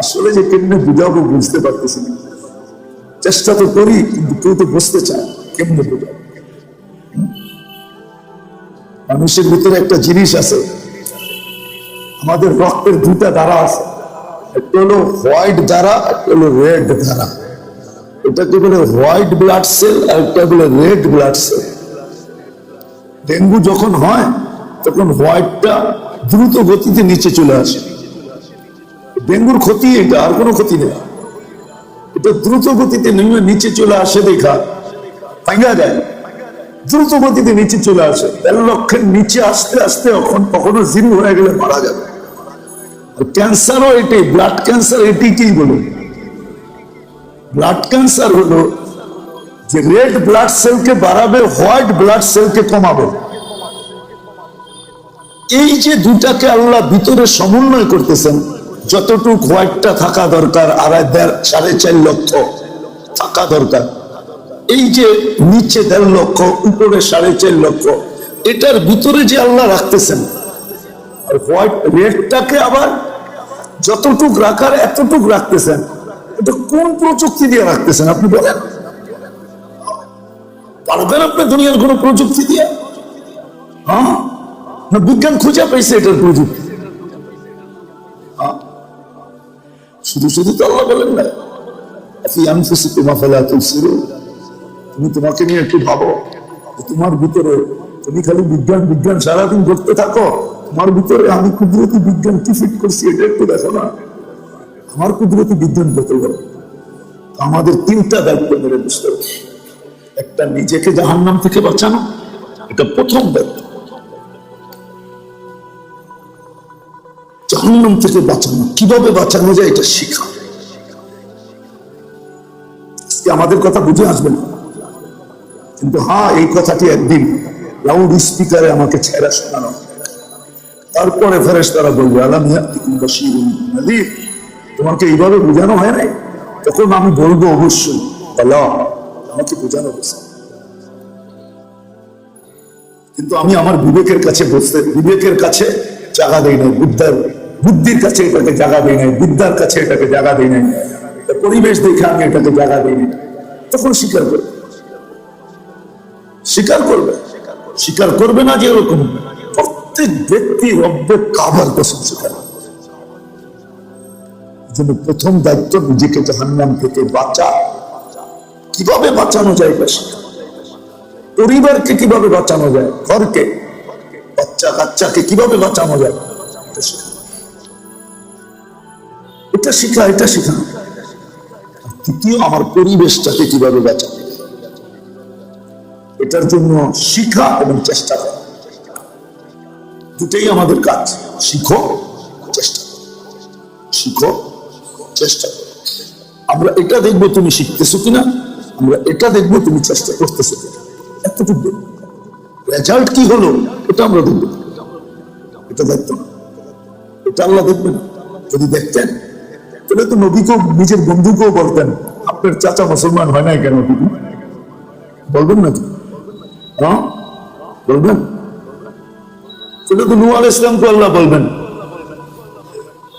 আসলে যে কেমনে বুঝাবো বুঝতে পারতেছি না। চেষ্টা তো করি, কিন্তু কেউ তো বুঝতে চায় কেমনে বুঝাবো? মানুষের ভিতরে একটা জিনিস আছে, আমাদের রক্তের দুটা ধারা আছে। একটা হলো হোয়াইট ধারা, একটা হলো রেড ধারা। এটাকে বলে হোয়াইট ব্লাড সেল, আর একটা বলে রেড ব্লাড সেল। ডেঙ্গু যখন হয়, তখন হোয়াইটটা দ্রুত গতিতে নিচে চলে আসে। ডেঙ্গুর ক্ষতি, এটা আর কোনো ক্ষতি নেই। এটা দ্রুত গতিতে নেমে নিচে চলে আসে দেখা। ভাঙা যায়। দ্রুত গতিতে নিচে চলে আসে। তেরো লক্ষের নিচে আসতে আসতে কখন কখনো জিরো হয়ে গেলে মারা যাবে। ক্যান্সারও এটাই, ব্লাড ক্যান্সার এটিকেই বলে। ব্লাড ক্যান্সার হলো যে রেড ব্লাড সেলকে বাড়াবে, হোয়াইট ব্লাড সেলকে কমাবে। এই যে দুটাকে আল্লাহ ভিতরে সমন্বয় করতেছেন যতটুক হোয়াইটটা থাকা দরকার, আড়াই দেড়, সাড়ে চার লক্ষ থাকা দরকার। এই যে নিচে দেড় লক্ষ, উপরে সাড়ে চার লক্ষ, এটার ভিতরে যে আল্লাহ রাখতেছেন, আর হোয়াইট রেডটাকে আবার যতটুক রাখার এতটুক রাখতেছেন, এটা কোন প্রযুক্তি দিয়ে রাখতেছেন আপনি বলেন? পারবেন আপনি দুনিয়ার কোন প্রযুক্তি দিয়ে? হ্যাঁ? বিজ্ঞান খুঁজে পাইছে এটার প্রযুক্তি। শুধু শুধু তো আল্লাহ বলেন না তোমা তোমাকে নিয়ে একটু ভাবো তোমার ভিতরে তুমি খালি বিজ্ঞান বিজ্ঞান সারাদিন করতে থাকো। তোমার ভিতরে আমি কুদরতি বিজ্ঞান কি ফিট করছি এটা একটু দেখো না। আমার কুদরতি বিজ্ঞান কত বড়? আমাদের তিনটা দায়িত্ব মেরে বুঝতে একটা নিজেকে জাহান্নাম থেকে বাঁচানো, এটা প্রথম দায়িত্ব। জাহান্নাম থেকে বাঁচানো, কীভাবে বাঁচানো যায় এটা শিখা। আমাদের কথা বুঝে আসবে না। কিন্তু হ্যাঁ এই কথাটি একদিন লাউড স্পিকারে আমাকে ছেড়া শোনানো তারপরে ফেরেস তারা বলবে, আলাম তোমাকে এইভাবে বোঝানো হয় নাই? তখন আমি বলব অবশ্যই আমাকে বোঝানো হয়েছে। কিন্তু আমি আমার বিবেকের কাছে বসতে, বিবেকের কাছে জায়গা দেই নাই বুদ্ধার বুদ্ধির কাছে এটাকে জায়গা দেই নাই, বিদ্যার কাছে এটাকে জায়গা দেই নাই। পরিবেশ দেখে আমি এটাকে জায়গা দিই নাই। তখন স্বীকার করবে। স্বীকার করবে। স্বীকার করবে না যে এরকম। প্রত্যেক ব্যক্তি রব্বে কাবার কসম স্বীকার জন্য প্রথম দায়িত্ব নিজেকে জাহান্নাম থেকে বাঁচা। কীভাবে বাঁচানো যায়। পরিবারকে কীভাবে বাঁচানো যায়? ঘরকে। বাচ্চা কাচ্চাকে কীভাবে বাঁচানো যায়? এটা শেখা। এটা শিখা। তৃতীয়, আমার পরিবেশটাকে কীভাবে যায়। এটার জন্য শিখা এবং চেষ্টা করা। দুটাই আমাদের কাজ। শিখো, চেষ্টা শিখো, চেষ্টা করো। আমরা এটা দেখব তুমি শিখতেছো কিনা? আমরা এটা দেখব তুমি চেষ্টা করতেছো কিনা? এতটুকু রেজাল্ট কি হলো? এটা আমরা দেখব। এটা দেখতো না এটা আল্লাহ দেখবেন। যদি দেখতেন তাহলে তো নবীকেও, নিজের বন্ধুকেও বলতেন, আপনার চাচা মুসলমান হয় নাই কেন বলবেন না বলবেন? সেটা তো ইসলামকে আল্লাহ বলবেন।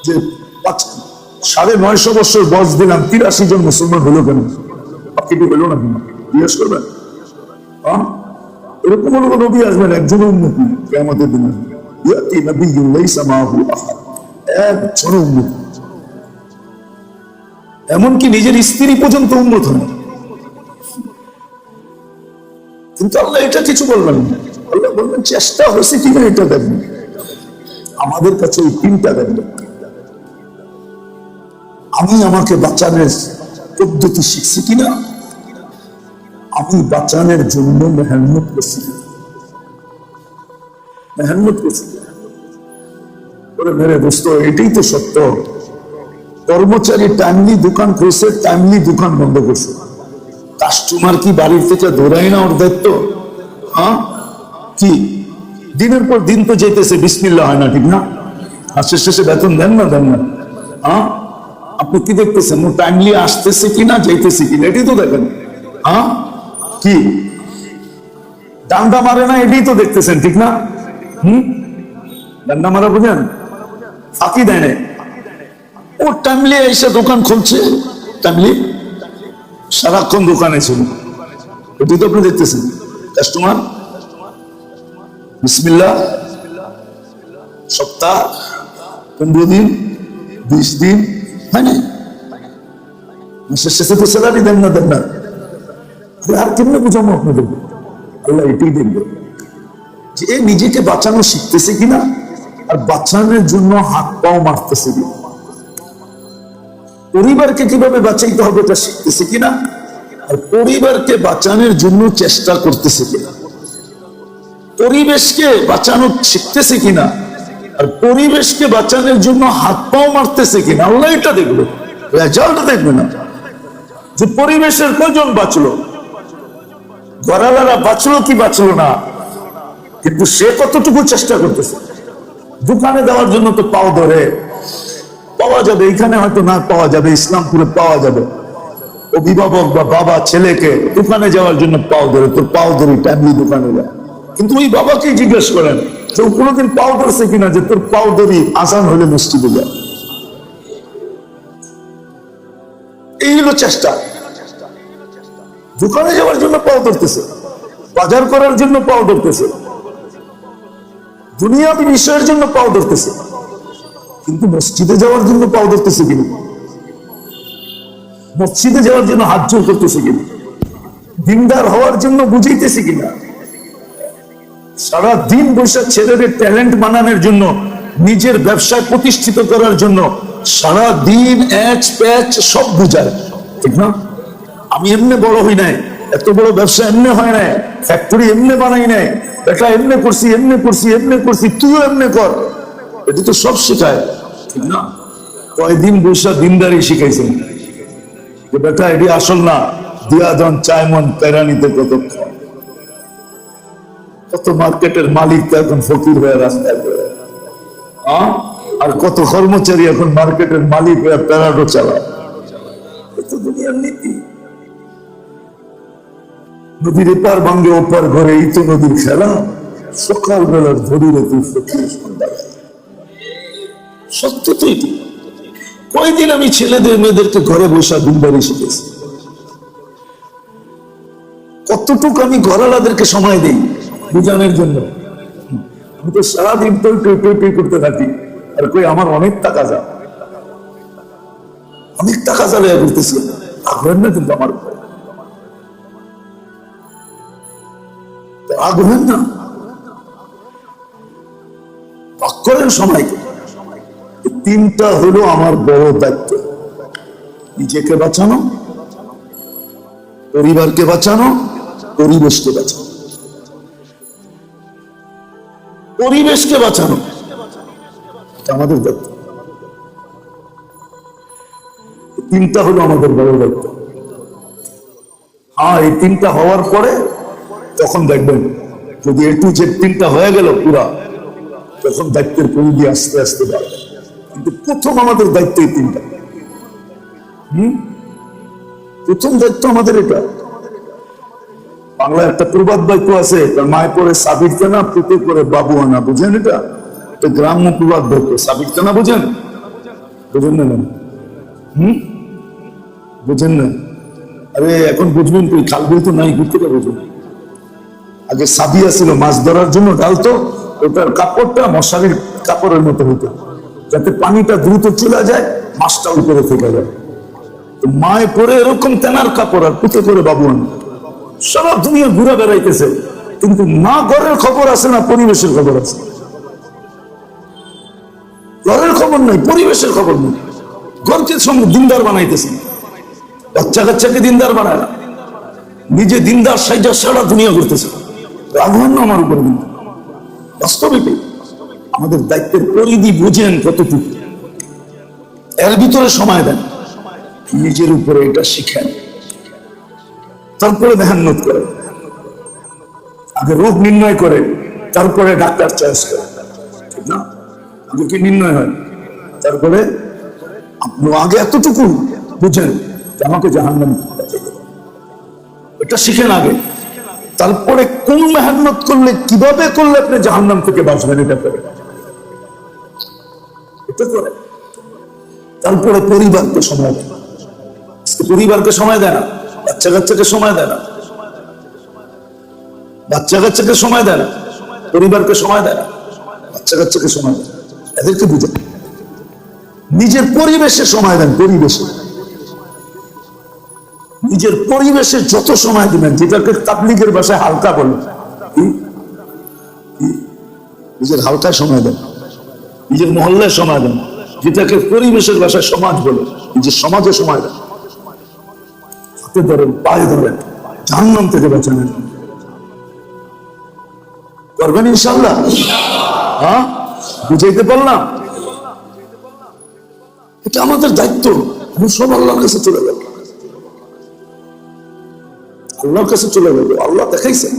যে সাড়ে নয়শো বছর বয়স দিলাম, তিরাশি জন মুসলমান হলো কেন? বাকিটি হলো না কেন জিজ্ঞেস করবেন? হ্যাঁ এরকম হলো নবী আসবেন, একজন উন্নতি কেমতের দিনে। ইয়াতি একজন উন্নতি এমনকি নিজের স্ত্রী পর্যন্ত উন্নত হয়। কিন্তু আল্লাহ এটা কিছু বলবেন না। আল্লাহ বলবেন, চেষ্টা হয়েছে কিনা এটা দেখবেন আমাদের কাছে এই তিনটা দেখবেন আমি আমাকে বাঁচানোর পদ্ধতি শিখছি কিনা? আমি বাঁচানোর জন্য মেহনত করছি? মেহনত করছি? ওরে মেরে দোস্ত, এটাই তো সত্য। কর্মচারী টাইমলি দোকান খুলছে টাইমলি দোকান বন্ধ করছে। কাস্টমার কি বাড়ির থেকে দৌড়ায় না ওর দায়িত্ব? হ্যাঁ? কি? দিনের পর দিন তো যেতেছে বিসমিল্লা হয় না, ঠিক না? মাসের শেষে বেতন দেন না দেন না। হ্যাঁ? আপনি কি দেখতেছেন? ও টাইমলি আসতেছে কিনা, যাইতেছে কিনা, এটাই তো দেখেন। হ্যাঁ? কি? ডান্ডা মারে না, এটাই তো দেখতেছেন, ঠিক না? হুম? ডান্ডা মারা বুঝেন? ফাঁকি দেয় নাই। ও টাইমলি এসে দোকান খুলছে। টাইমলি? সারাক্ষণ দোকানে ছিল। এটি তো আপনি দেখতেছেন। কাস্টমার? বিসমিল্লা সপ্তাহ, পনেরো দিন, বিশ দিন, হয় না মাসের শেষে তো স্যালারি দেন না দেন না। আরে কেমনে বুঝাবো আপনাদের? আল্লাহ এটাই দেখবে। যে নিজেকে বাঁচানো শিখতেছে কিনা, আর বাঁচানোর জন্য হাত পাও মারতেছে কিনা। পরিবারকে কীভাবে বাঁচাইতে হবে এটা শিখতেছে কিনা? আর পরিবারকে বাঁচানোর জন্য চেষ্টা করতেছে কিনা? পরিবেশকে বাঁচানো শিখতেছে কিনা? আর পরিবেশকে বাঁচানোর জন্য হাত পাও মারতেছে কিনা? আল্লাহ এটা দেখবে রেজাল্ট দেখবে না। যে পরিবেশের কজন বাঁচলো? গড়ালারা বাঁচলো কি বাঁচলো না? কিন্তু সে কতটুকু চেষ্টা করতেছে? দোকানে দেওয়ার জন্য তো পাও ধরে। পাওয়া যাবে, এখানে হয়তো না পাওয়া যাবে, ইসলামপুরে পাওয়া যাবে। অভিভাবক বা বাবা ছেলেকে দোকানে যাওয়ার জন্য পাও ধরে, তোর পাও ধরে টাইমলি দোকানে যায়। কিন্তু ওই বাবাকেই জিজ্ঞেস করেন, যে ও কোনোদিন পাও ধরছে কিনা, যে তোর পাও ধরি আসান হলে মসজিদে যায়। এই হলো চেষ্টা। দোকানে যাওয়ার জন্য পাও ধরতেছে, বাজার করার জন্য পাও ধরতেছে, দুনিয়াবি বিষয়ের জন্য পাও ধরতেছে। কিন্তু মসজিদে যাওয়ার জন্য পাও ধরতেছে কিনা? মসজিদে যাওয়ার জন্য হাত জোর করতেছে কিনা? দিনদার হওয়ার জন্য বুঝাইতেছে কিনা? সারা দিন বৈশাখ ছেলেদের ট্যালেন্ট বানানোর জন্য, নিজের ব্যবসায় প্রতিষ্ঠিত করার জন্য সারা দিন অ্যাচ প্যাচ সব বুঝায়। ঠিক না? আমি এমনি বড় হই নাই, এত বড় ব্যবসা এমনি হয় নাই ফ্যাক্টরি এমনি বানাই নাই এটা এমনি করছি এমনি করছি এমনি করছি, তুইও এমনি কর। এটি তো সব শেখায়, ঠিক না? কয়দিন বৈশাখ দিনদারি শিখাইছেন? যে বেটা, এটি আসল না, দিয়া জন চায়মন প্যারানিতে কতক্ষণ কত মার্কেটের মালিক তো এখন ফকির হয়ে রাস্তায় ঘোরে। আর কত কর্মচারী এখন মার্কেটের মালিক হয়ে প্যারাডো চালায়। নীতি। নদীর এপার ভাঙ্গে ওপার ঘরে এই তো নদীর খেলা। সকাল বেলার ধরিলে তুই ফকির সন্ধ্যাবেলা। সত্য তো। এটি কয়দিন আমি ছেলেদের, মেয়েদেরকে ঘরে বসা দিনবাড়ি শিখেছি। কতটুকু আমি ঘরালাদেরকে সময় দিই বুঝানোর জন্য? আমি তো সারাদিন তো টই করতে থাকি। আর কই, আমার অনেক টাকা যা অনেক টাকা জ্বালিয়ে করতেছি। আগ্রহের না কিন্তু আমার আগ্রহের না। সময়কে এই তিনটা হলো আমার বড় দায়িত্ব। নিজেকে বাঁচানো, পরিবারকে বাঁচানো, পরিবেশকে বাঁচানো। পরিবেশকে বাঁচানো আমাদের দায়িত্ব। তিনটা হলো আমাদের বড় দায়িত্ব। হ্যাঁ এই তিনটা হওয়ার পরে তখন দেখবেন যদি একটু যে তিনটা হয়ে গেল পুরা, তখন দায়িত্বের পরিধি আস্তে আস্তে বাড়বে। কিন্তু প্রথম আমাদের দায়িত্ব এই তিনটা। হম? প্রথম দায়িত্ব আমাদের এটা। বাংলায় একটা প্রবাদ বাক্য আছে মায় পরে সাবির কেনা পুতে করে বাবু আনা, বুঝেন এটা? এটা গ্রাম্য প্রবাদ বাক্য, সাবির কেনা বুঝেন? বুঝেন না? হুম? বুঝেন না? আরে এখন বুঝবেন তুই খাল বিল তো নাই, ঘুরতে বুঝবেন আগে সাবিয়া ছিল মাছ ধরার জন্য ডালতো ওটার কাপড়টা মশারির কাপড়ের মতো হতো যাতে পানিটা দ্রুত চলে যায় মাছটা উপরে থেকে যায়। তো মায় পরে এরকম তেনার কাপড় আর পুঁতে করে বাবু সারা দুনিয়া ঘুরে বেড়াইতেছে। কিন্তু না ঘরের খবর আছে, না পরিবেশের খবর আছে। ঘরের খবর নাই, পরিবেশের খবর নেই। ঘরকে সঙ্গে দিনদার বানাইতেছে। বাচ্চা কাচ্চাকে দিনদার বানায়। না নিজে দিনদার সাইজা সারা দুনিয়া ঘুরতেছে। রাঘবান্ন আমার উপর কিন্তু বাস্তবে কি? আমাদের দায়িত্বের পরিধি বুঝেন কতটুকু। এর ভিতরে সময় দেন। নিজের উপরে এটা শিখেন। তারপরে মেহান্নত করে আগে রোগ নির্ণয় করে তারপরে ডাক্তার চয়েস করে ঠিক না? আগে কি নির্ণয় হয়? তারপরে আপনি আগে এতটুকু বুঝেন যে আমাকে জাহান্নাম এটা শিখেন আগে। তারপরে কোন মেহান্নত করলে, কীভাবে করলে আপনি জাহান্নাম থেকে বাঁচবেন এটা করে। হতে পারে তারপরে পরিবারকে সময় দেয়। পরিবারকে সময় দেয় না, বাচ্চা কাচ্চাকে সময় দেয় না। বাচ্চা কাচ্চাকে সময় দেয় না, পরিবারকে সময় দেয় না, বাচ্চা কাচ্চাকে সময় দেয়। এদেরকে বুঝে নিজের পরিবেশে সময় দেন, পরিবেশে। নিজের পরিবেশে যত সময় দিবেন, যেটাকে তাবলিগের ভাষায় হালকা বলে? নিজের হালকায় সময় দেন। নিজের মহল্লায় সময় দেন যেটাকে পরিবেশের ভাষায় সমাজ বলে। নিজের সমাজে সময় দেন হাতে ধরেন, পায়ে ধরেন, জাহান্নাম থেকে বাঁচানেন করবেন ইনশাল্লাহ হ্যাঁ? বুঝাইতে পারলাম? এটা আমাদের দায়িত্ব। আমি সব আল্লাহর কাছে চলে গেল আল্লাহর কাছে চলে গেল আল্লাহ দেখাইছেন।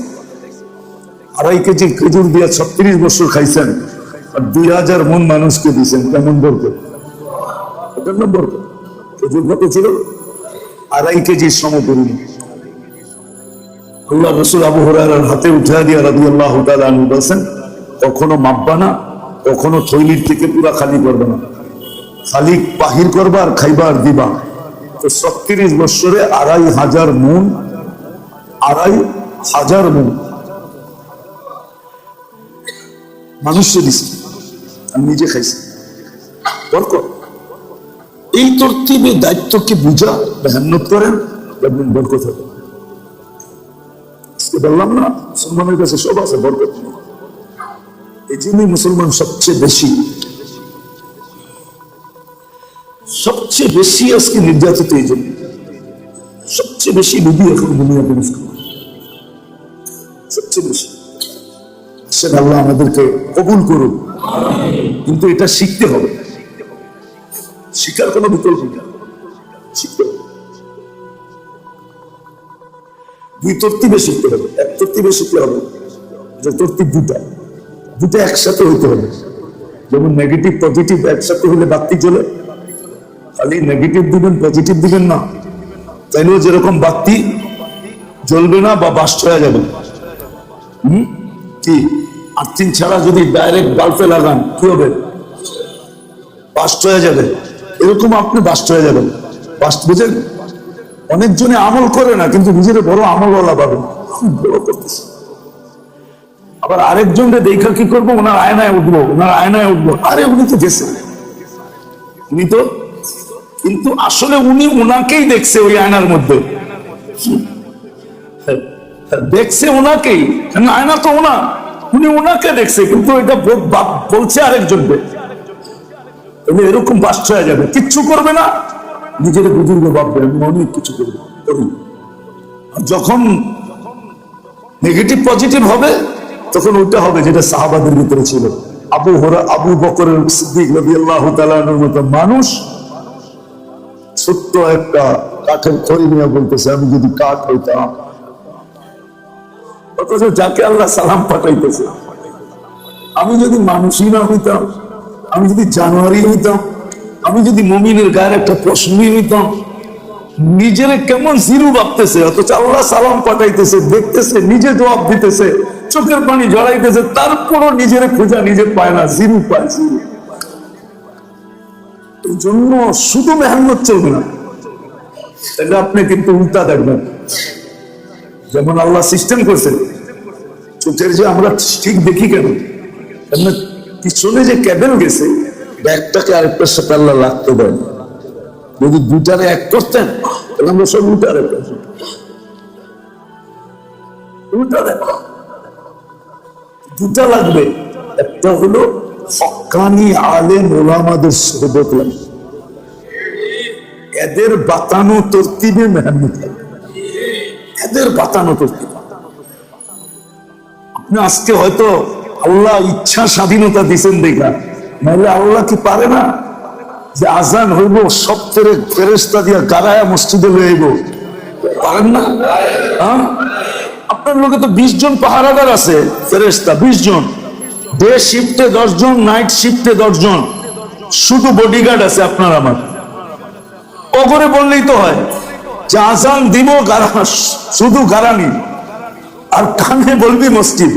আড়াই কেজি খেজুর দিয়ে ছত্রিশ বছর খাইছেন। দুই হাজার মন মানুষকে দিয়েছেন কেমন কত? ছিল? আড়াই হাতে উঠে দিয়ে রবি আল্লাহ বলছেন, কখনো মাপবা না, কখনো থৈলির থেকে পুরা খালি করবে না। খালি বাহির করবা আর খাইবা আর দিবা। তো ছত্রিশ বৎসরে আড়াই হাজার মন, আড়াই হাজার মন মানুষকে দিছি আমি নিজে খাইছি। এই তরতিবে দায়িত্বকে বুঝা মেহনত করেন বললাম না, মুসলমানের কাছে সব আছে বরকত এই জন্যই মুসলমান সবচেয়ে বেশি। সবচেয়ে বেশি আজকে নির্যাতিত এই জন্য। সবচেয়ে বেশি নদী এখন সবচেয়ে বেশি। সে আল্লাহ আমাদেরকে কবুল করুন কিন্তু এটা শিখতে হবে। কোনো বিকল্প নেই। শিখতে দুই তর্তিবে শিখতে হবে। এক তর্তিবে শিখতে হবে। তর্তিব দুটা। দুটা একসাথে হইতে হবে। যেমন নেগেটিভ পজিটিভ একসাথে হলে বাতি জ্বলে খালি নেগেটিভ দিবেন পজিটিভ দিবেন না। তাইলেও যেরকম বাতি জ্বলবে না বা বাস্ট হয়ে যাবে হুম? কি? আর্থিং ছাড়া যদি ডাইরেক্ট বাল্বে লাগান কি হবে? বাস্ট হয়ে যাবে। এরকম আপনি বাস্ট হয়ে যাবেন। বাস্ট বুঝেন অনেকজনে আমল করে না, কিন্তু নিজের বড় আমলওয়ালা পাবেন। আবার আরেকজনকে দেখা কি করব? ওনার আয়নায় উঠবো, ওনার আয়নায় উঠবো। আরে, উনি তো গেছে। উনি তো, কিন্তু আসলে উনি ওনাকেই দেখছে ওই আয়নার মধ্যে। দেখছে ওনাকেই। আয়না তো ওনা উনি ওনাকে দেখছে, কিন্তু এটা বলছে আরেকজনকে। তাহলে এরকম বাস্ট হয়ে যাবে। কিচ্ছু করবে না। নিজের বুজুর্গ ভাববে, আমি অনেক কিছু করব। যখন নেগেটিভ পজিটিভ হবে, তখন ওইটা হবে যেটা সাহাবাদের ভিতরে ছিল। আবু হরা আবু বকরের সিদ্দিক রবি আল্লাহ মতো মানুষ ছোট্ট একটা কাঠের খড়ি নিয়ে বলতেছে, আমি যদি কাঠ হইতাম অথচ যাকে আল্লাহ সালাম পাঠাইতেছে। আমি যদি মানুষই না হইতাম, আমি যদি জানুয়ারি হইতাম, আমি যদি মমিনের গায়ের একটা প্রশ্নই হইতাম, নিজের কেমন জিরু ভাবতেছে, অথচ আল্লাহ সালাম পাঠাইতেছে, দেখতেছে, নিজে জবাব দিতেছে, চোখের পানি জড়াইতেছে তারপরও নিজের খোঁজা নিজে পায় না, জিরু পায়, জিরু জন্য শুধু মেহনত চলবে না। তাহলে আপনি কিন্তু উল্টা দেখবেন। যেমন আল্লাহ সিস্টেম করছে চোখের যে আমরা ঠিক দেখি কেন? পিছনে যে ক্যাবেল গেছে ব্যাগটাকে আরেকটার সাথে আল্লাহ লাগতে দেয় না। যদি দুটারে এক করতেন, তাহলে আমরা সব উল্টারে দুটা লাগবে। একটা হলো হকানি আলেম ওলামাদের সোহবত লাগবে। এদের বাতানো তরতিবে মেহনত লাগবে। এদের বাতানো তরতিবে আপনি আজকে হয়তো আল্লাহ ইচ্ছা স্বাধীনতা দিচ্ছেন দেখা নাহলে আল্লাহ কি পারে না? যে আজান হইব সব তেরে ফেরেস্তা দিয়া গারায়া মসজিদে লয়ে আইব। পারেন না? হ্যাঁ? আপনার লোকে তো বিশ জন পাহারাদার আছে ফেরেস্তা বিশ জন। ডে শিফটে দশ জন নাইট শিফটে দশ জন। শুধু বডিগার্ড আছে আপনার আমার। ওগরে বললেই তো হয়। যে দিব গারা, শুধু গারানি। আর কানে বলবি মসজিদ।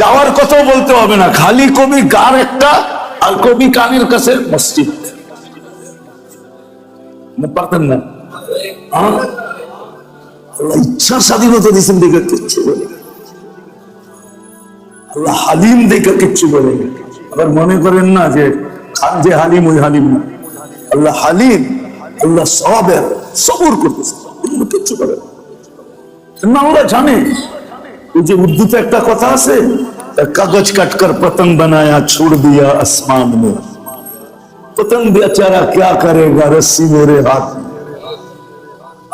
যাওয়ার কথাও বলতে হবে না, খালি কবি গার একটা, আর কবি কানের কাছে মসজিদ। পারতেন না? ইচ্ছার স্বাধীনতা দিয়েছেন দেখে কিচ্ছু বলে। আল্লাহ হালিম দেখে কিচ্ছু বলে। আবার মনে করেন না যে খান যে হালিম, ওই হালিম না। আল্লাহ হালিম আল্লাহ সবের সবর করতেছে। কিচ্ছু করে না। ওরা জানে। যে উর্দুতে একটা কথা আছে কাগজ বানায়া ছুড় দিয়া আসমান মে। বেচারা ক্যা করেগা রসি হাত।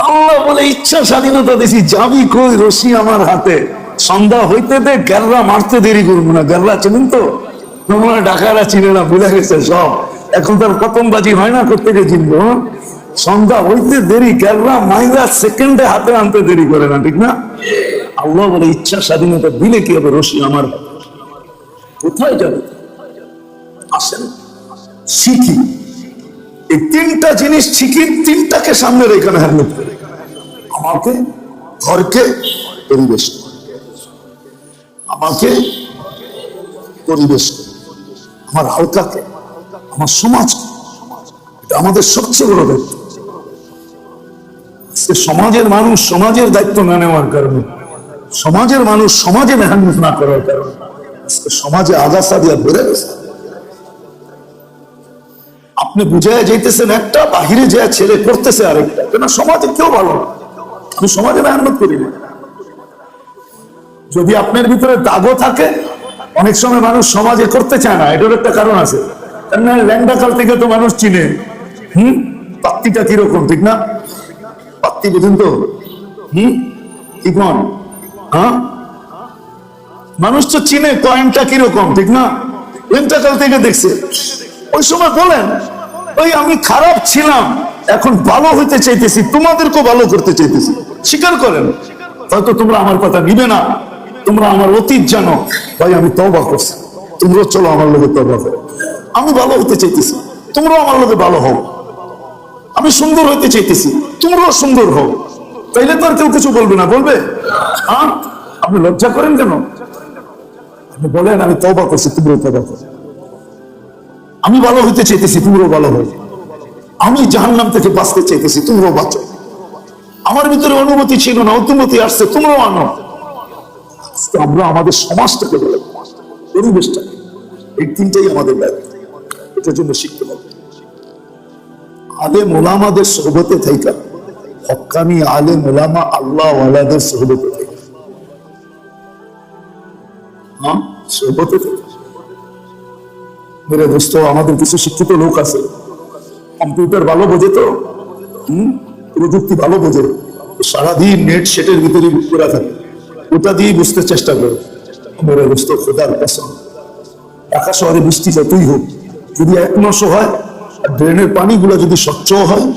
আল্লাহ বলে, ইচ্ছা স্বাধীনতা দিছি, যাবি কই রশি আমার হাতে? সন্ধ্যা হইতে দে গ্যাররা মারতে দেরি করব না। গ্যাররা চিনেন তো? তোমরা ডাকারা চিনে না, ভুলে গেছে সব। এখন তার প্রথমবাজি হয় না, করতে গেছি সন্ধ্যা হইতে দেরি, গেররা মাইরা সেকেন্ডে হাতে আনতে দেরি করে না, ঠিক না? আল্লাহ বলে, ইচ্ছা স্বাধীনতা দিলে কি হবে রশি আমার? কোথায় যাবে? আসেন। শিখি। এই তিনটা জিনিস শিখি, তিনটাকে সামনে রেখে না হ্যান্ডেল করে আমাকে, ঘরকে, পরিবেশ। আমাকে, পরিবেশ। আমার হালকাকে, আমার সমাজকে। এটা আমাদের সবচেয়ে বড় দায়িত্ব। আজকে সমাজের মানুষ সমাজের দায়িত্ব না নেওয়ার কারণে, সমাজের মানুষ সমাজে মেহনত না করার কারণে সমাজে আগাছা দিয়া বেড়ে গেছে। আপনি বুঝায় যেতেছেন একটা বাহিরে যে ছেলে করতেছে আরেকটা, কেন সমাজে কেউ ভালো না। আমি সমাজে মেহনত করি না। যদি আপনার ভিতরে দাগও থাকে, অনেক সময় মানুষ সমাজে করতে চায় না এটার একটা কারণ আছে। কেননা ল্যাংডা কাল থেকে তো মানুষ চিনে। হম? পাত্তিটা কীরকম, ঠিক না? পাত্তি বুঝুন তো। হুম? কি কন হ্যাঁ? মানুষ তো চিনে কয়েনটা কীরকম ঠিক না? ল্যাংডা কাল থেকে দেখছে। ওই সময় বলেন ওই আমি খারাপ ছিলাম এখন ভালো হইতে চাইতেছি তোমাদেরকেও ভালো করতে চাইতেছি। স্বীকার করেন। হয়তো তোমরা আমার কথা নিবে না। তোমরা আমার অতীত জানো। ভাই আমি তবা করছি। তোমরা চলো আমার লোকে তবা করো। আমি ভালো হতে চাইতেছি। তোমরাও আমার লোকে ভালো হও। আমি সুন্দর হইতে চাইতেছি। তোমরাও সুন্দর হও তাইলে তো আর কেউ কিছু বলবে না, বলবে? আপনি লজ্জা করেন কেন? আপনি বলেন, আমি তবা করছি তোমরাও তবা আমি ভালো হইতে চাইতেছি তোমরাও ভালো হও। আমি জাহান্নাম থেকে বাঁচতে চাইতেছি তোমরাও বাঁচো। আমার ভিতরে অনুমতি ছিল না অনুমতি আসছে তোমরাও আনো। আমরা আমাদের সমাজটাকে বলে পরিবেশটা এই তিনটাই আমাদের দায়িত্ব। এটার জন্য শিখতে হবে। আলে মোলামাদের সোহবতে থাইকা। হকানি আলে মোলামা আল্লাহ ওয়ালাদের সোহবতে থাইকা হ্যাঁ? থাইকা মেরে দোস্ত, আমাদের কিছু শিক্ষিত লোক আছে। কম্পিউটার ভালো বোঝে তো? হম? প্রযুক্তি ভালো বোঝে। সারাদিন নেট সেটের ভিতরে পুরা থাকে। ওটা দিয়ে বুঝতে চেষ্টা করে। মেরে দোস্ত, খোদার কসম। ঢাকা শহরে বৃষ্টি যতই হোক, যদি এক মাসও হয় ড্রেনের পানিগুলো যদি স্বচ্ছ হয়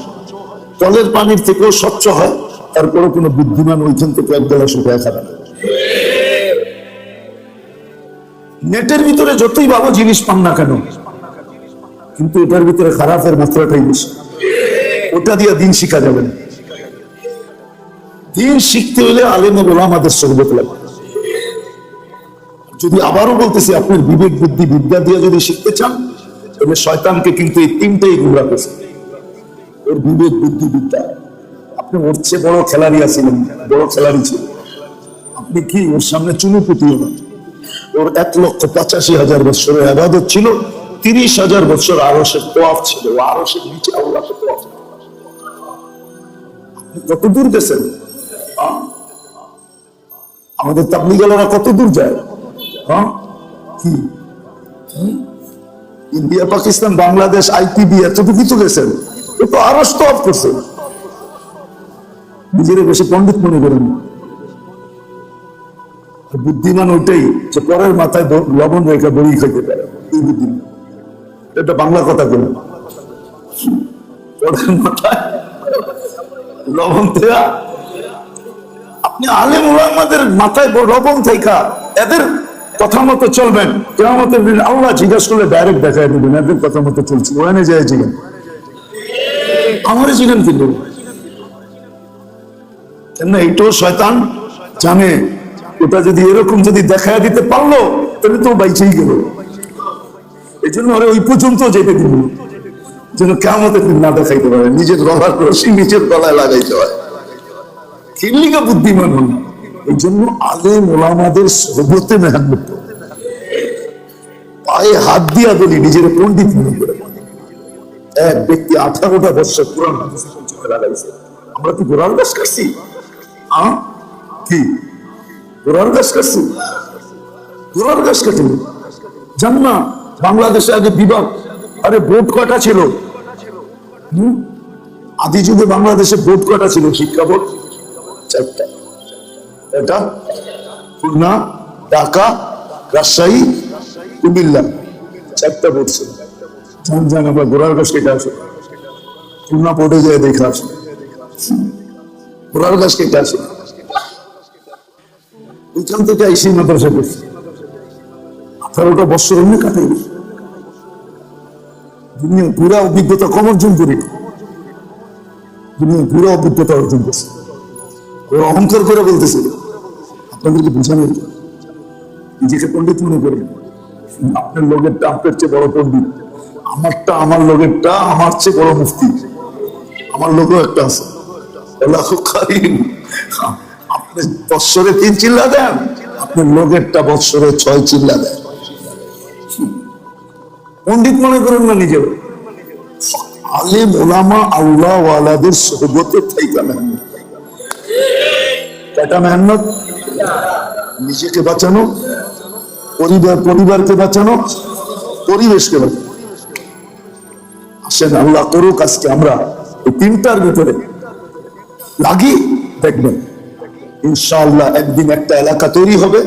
কলের পানির থেকেও স্বচ্ছ হয় তারপরে কোনো বুদ্ধিমান ওইখান থেকে এক বেলা শুকায় খাবে না। নেটের ভিতরে যতই ভালো জিনিস পান না কেন, কিন্তু এটার ভিতরে খারাপের মাত্রাটাই বেশি। ওটা দিয়ে দিন শিখা যাবে না। দিন শিখতে হলে আলেম আমাদের সহবত লাগবে যদি আবারও বলতেছি, আপনার বিবেক, বুদ্ধি, বিদ্যা দিয়ে যদি শিখতে চান, তাহলে শয়তানকে কিন্তু এই তিনটাই গুমরা করছে। ওর বিবেক বুদ্ধি বিদ্যা আপনি ওর চেয়ে বড় খেলাড়ি আছিলেন বড় খেলাড়ি ছিল আপনি কি ওর সামনে চুনু পুতিও ওর এক লক্ষ পঁচাশি হাজার বছরের আবাদত ছিল, তিরিশ হাজার বছর আরসের তোয়াফ ছিল। আরসের নিচে আল্লাহকে কত দূর গেছেন? আহ? আমাদের তাবলিগালারা কত দূর যায়? হ্যাঁ? কি? ইন্ডিয়া, পাকিস্তান, বাংলাদেশ আইপিবি এতটুকু তো গেছেন। করছে। নিজের বেশি পণ্ডিত মনে করেন বুদ্ধিমান ওইটাই যে পরের মাথায় লবণ রেখে বড়ি খেতে পারে। এটা বাংলা কথা কেন? পরের মাথায় লবণ দেয়া। আপনি আলেম ওলামাদের মাথায় লবণ থাইকা, এদের কথা মতো চলবেন। কেমতের দিন আল্লাহ জিজ্ঞাসা করলে ডাইরেক্ট দেখায় দেবেন, এদের কথা মতো চলছি। ওখানে যায় জিগেন আমারই কেন এইটাও শয়তান জানে। ওটা যদি এরকম যদি দেখায় দিতে পারল, তাহলে তো বাইচেই গেল। এই জন্য ওই পর্যন্ত যেতে দিল না। যেন না দেখাইতে পারে। নিজের গলার রশি নিজের গলায় লাগাইতে হয়। কিল্লিকা বুদ্ধিমান হন? এই জন্য আলে মোলামাদের সহবতে মেহান্নত পায়ে হাত দিয়া বলি, নিজের পণ্ডিত মনে করে। এক ব্যক্তি আঠারোটা বছর চোখে লাগাইছে। আমরা কি গোড়ার গাছ কাটছি কি? গোড়ার গাছ কাটছি গোড়ার গাছ কাটিনি জান না বাংলাদেশে আগে বিভাগ আরে ভোট কটা ছিল? আদি যুগে বাংলাদেশে ভোট কটা ছিল? শিক্ষা বোর্ড চারটা। এটা? খুলনা, ঢাকা, রাজশাহী, কুমিল্লা। চারটা বোর্ড ছিল। জান জান আমরা গোড়ার গাছ কেটে আসে। দেখে ওইখান থেকে আইসি মাদ্রাসা করছি আঠারোটা বছর এমনি দুনিয়া অভিজ্ঞতা কম অর্জন করি দুনিয়া পুরা অভিজ্ঞতা অর্জন করছে। ওরা অহংকার করে বলতেছিল আপনাদেরকে বোঝানো। নিজেকে পণ্ডিত মনে করেন আপনার লোকের আপনার চেয়ে বড় পণ্ডিত। আমারটা, আমার লোকেরটা, আমার চেয়ে বড় মুফতি। আমার লোকও একটা আছে। আপনি বৎসরে তিন চিল্লা দেন আপনার লোকেরটা বৎসরে ছয় চিল্লা দেন। পন্ডিত মনে করেন না নিজের আলিম ওলামা আল্লাহ ওয়ালাদের সহবতে থাইকা মেহনত। কয়টা মেহনত? নিজেকে বাঁচানো, পরিবার, পরিবারকে বাঁচানো, পরিবেশকে বাঁচানো। আসেন, আল্লাহ করুক আজকে আমরা এই তিনটার ভিতরে। লাগি দেখবেন। ইনশাআল্লাহ একদিন একটা এলাকা তৈরি হবে,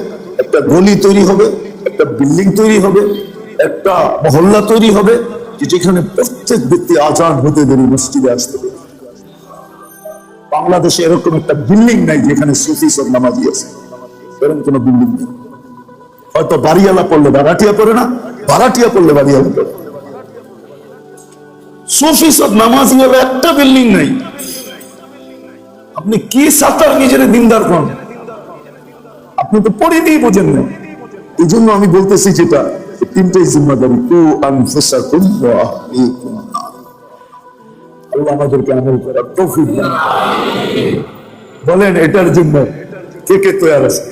একটা গলি তৈরি হবে, একটা বিল্ডিং তৈরি হবে, একটা মহল্লা তৈরি হবে যেখানে প্রত্যেক ব্যক্তি আজান হতে দেরি মসজিদে আসতে বাংলাদেশে এরকম একটা বিল্ডিং নাই যেখানে সুফি সব নামাজি আছে। এরকম কোন বিল্ডিং নেই। হয়তো বাড়িওয়ালা পড়লে বারাটিয়া পড়ে না, বারাটিয়া পড়লে বাড়িওয়ালা পড়ে সুফি সব নামাজি একটা বিল্ডিং নাই। আপনি কি নিজের দিনদার আপনি তো বোঝেন না। এই জন্য আমি বলতেছি যেটা তিনটাই জিম্মাদারি। আমাদেরকে আমল করার বলেন, এটার জন্য কে কে তৈরি আছে?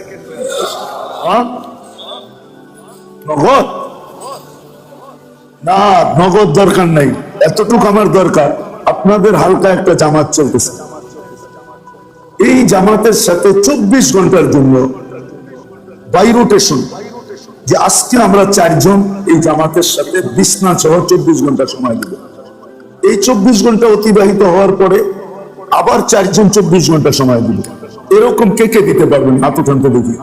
নগদ? না, নগদ দরকার নাই। এতটুকু আমার দরকার। আপনাদের হালকা একটা জামাত চলতেছে। এই জামাতের সাথে চব্বিশ ঘণ্টার জন্য বাই রোটেশন যে আজকে আমরা চারজন এই জামাতের সাথে বিছনা সহ চব্বিশ ঘণ্টা সময় দিব। এই চব্বিশ ঘণ্টা অতিবাহিত হওয়ার পরে আবার চারজন চব্বিশ ঘণ্টা সময় দিব। এরকম কে কে দিতে পারবেন? হাত উঠান দেখি।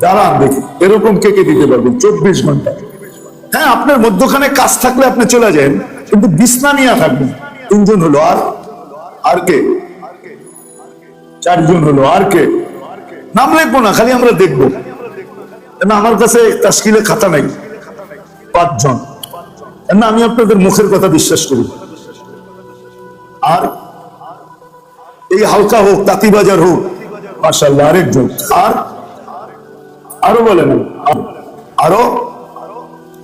দাঁড়ান দেখি। এরকম কে কে দিতে পারবেন? চব্বিশ ঘণ্টা। হ্যাঁ আপনার মধ্যখানে কাজ থাকলে আপনি চলে যান, কিন্তু বিছনা নিয়ে থাকবেন। তিনজন হলো আর আর কে? চারজন হলো আর কে? নাম লিখব না, খালি আমরা দেখব। আমার কাছে তাস্কিলে খাতা নাই। পাঁচজন। না, আমি আপনাদের মুখের কথা বিশ্বাস করি। আর এই হালকা হোক, তাঁতিবাজার হোক মাসাল্লাহ আরেকজন। আর? আরও বলেন। আরও?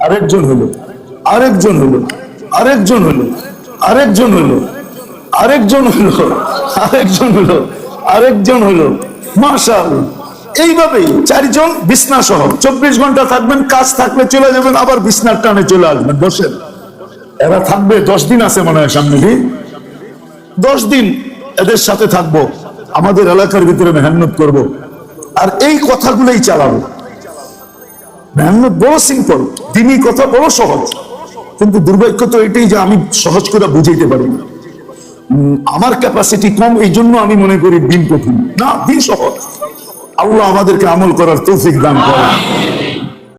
আরেকজন হলো আরেকজন হলো আরেকজন হলো আরেকজন হলো আরেকজন হলো আরেকজন হলো আরেকজন হলো। মাশাল এইভাবেই চারজন বিছনা সহ চব্বিশ ঘণ্টা থাকবেন, কাজ থাকলে চলে যাবেন, আবার বিছনার টানে চলে আসবেন। বসেন। এরা থাকবে, দশ দিন আছে মনে হয় সামনে কি? দশ দিন এদের সাথে থাকব, আমাদের এলাকার ভিতরে মেহনত করব, আর এই কথাগুলোই চালাবো। মেহনত বড় সিম্পল দিনই কথা বড় সহজ। কিন্তু দুর্ভাগ্য তো এটাই যে আমি সহজ করে বুঝাইতে পারি না। আমার ক্যাপাসিটি কম, এই জন্য আমি মনে করি দিন কঠিন। না, দিন সহজ। আল্লাহ আমাদেরকে আমল করার তৌফিক দান করেন।